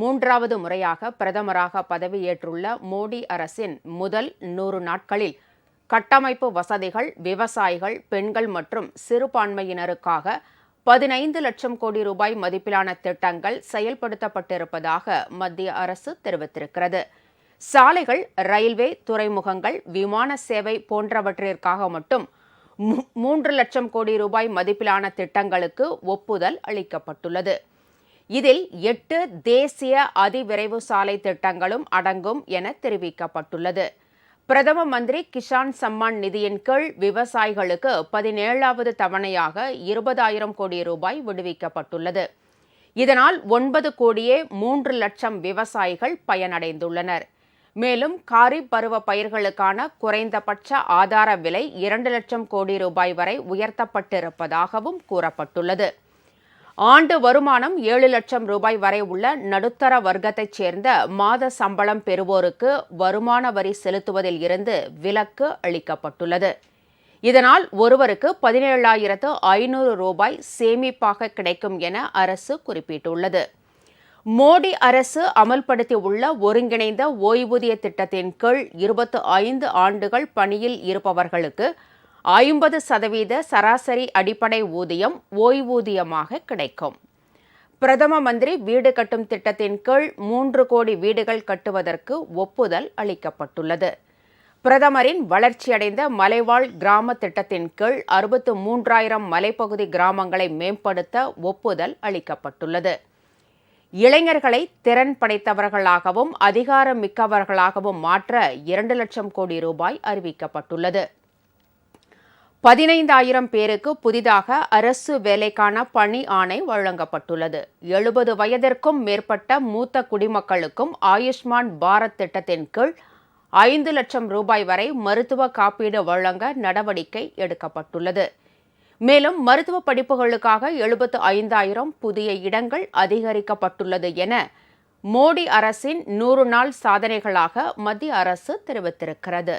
மூன்றாவது முறையாக பிரதமராக பதவியேற்றுள்ள மோடி அரசின் முதல் நூறு நாட்களில் கட்டமைப்பு வசதிகள் விவசாயிகள் பெண்கள் மற்றும் சிறுபான்மையினருக்காக பதினைந்து லட்சம் கோடி ரூபாய் மதிப்பிலான திட்டங்கள் செயல்படுத்தப்பட்டிருப்பதாக மத்திய அரசு தெரிவித்திருக்கிறது. சாலைகள் ரயில்வே துறைமுகங்கள் விமான சேவை போன்றவற்றிற்காக மட்டும் மூன்று லட்சம் கோடி ரூபாய் மதிப்பிலான திட்டங்களுக்கு ஒப்புதல் அளிக்கப்பட்டுள்ளது. இதில் எட்டு தேசிய அதிவிரைவு சாலை திட்டங்களும் அடங்கும் என தெரிவிக்கப்பட்டுள்ளது. பிரதம மந்திரி கிஷான் சம்மான் நிதியின் கீழ் விவசாயிகளுக்கு பதினேழாவது தவணையாக இருபதாயிரம் கோடி ரூபாய் விடுவிக்கப்பட்டுள்ளது. இதனால் ஒன்பது கோடியே மூன்று லட்சம் விவசாயிகள் பயனடைந்துள்ளனர். மேலும் காரிப் பருவ பயிர்களுக்கான குறைந்தபட்ச ஆதார விலை இரண்டு லட்சம் கோடி ரூபாய் வரை உயர்த்தப்பட்டிருப்பதாகவும் கூறப்பட்டுள்ளது. ஆண்டு வருமானம் ஏழு லட்சம் ரூபாய் வரை உள்ள நடுத்தர வர்க்கத்தைச் சேர்ந்த மாத சம்பளம் பெறுவோருக்கு வருமான வரி செலுத்துவதில் இருந்து விலக்கு அளிக்கப்பட்டுள்ளது. இதனால் ஒருவருக்கு பதினேழாயிரத்து ஐநூறு ரூபாய் சேமிப்பாக கிடைக்கும் என அரசு குறிப்பிட்டுள்ளது. மோடி அரசு அமல்படுத்தியுள்ள ஒருங்கிணைந்த ஓய்வூதிய திட்டத்தின் கீழ் இருபத்து ஐந்து ஆண்டுகள் பணியில் இருப்பவர்களுக்கு ஐம்பது சதவீத சராசரி அடிப்படை ஊதியம் ஓய்வூதியமாக கிடைக்கும். பிரதம மந்திரி வீடு கட்டும் திட்டத்தின் கீழ் மூன்று கோடி வீடுகள் கட்டுவதற்கு ஒப்புதல் அளிக்கப்பட்டுள்ளது. பிரதமரின் வளர்ச்சியடைந்த மலைவாழ் கிராம திட்டத்தின் கீழ் அறுபத்து மூன்றாயிரம் மலைப்பகுதி கிராமங்களை மேம்படுத்த ஒப்புதல் அளிக்கப்பட்டுள்ளது. இளைஞர்களை திறன் படைத்தவர்களாகவும் அதிகாரம் மிக்கவர்களாகவும் மாற்ற இரண்டு லட்சம் கோடி ரூபாய் அறிவிக்கப்பட்டுள்ளது. பதினைந்தாயிரம் பேருக்கு புதிதாக அரசு வேலைக்கான பணி ஆணை வழங்கப்பட்டுள்ளது. எழுபது வயதிற்கும் மேற்பட்ட மூத்த குடிமக்களுக்கும் ஆயுஷ்மான் பாரத் திட்டத்தின் கீழ் ஐந்து லட்சம் ரூபாய் வரை மருத்துவ காப்பீடு வழங்க நடவடிக்கை எடுக்கப்பட்டுள்ளது. மேலும் மருத்துவ படிப்புகளுக்காக எழுபத்து ஐந்தாயிரம் புதிய இடங்கள் அதிகரிக்கப்பட்டுள்ளது என மோடி அரசின் நூறு நாள் சாதனைகளாக மத்திய அரசு தெரிவித்திருக்கிறது.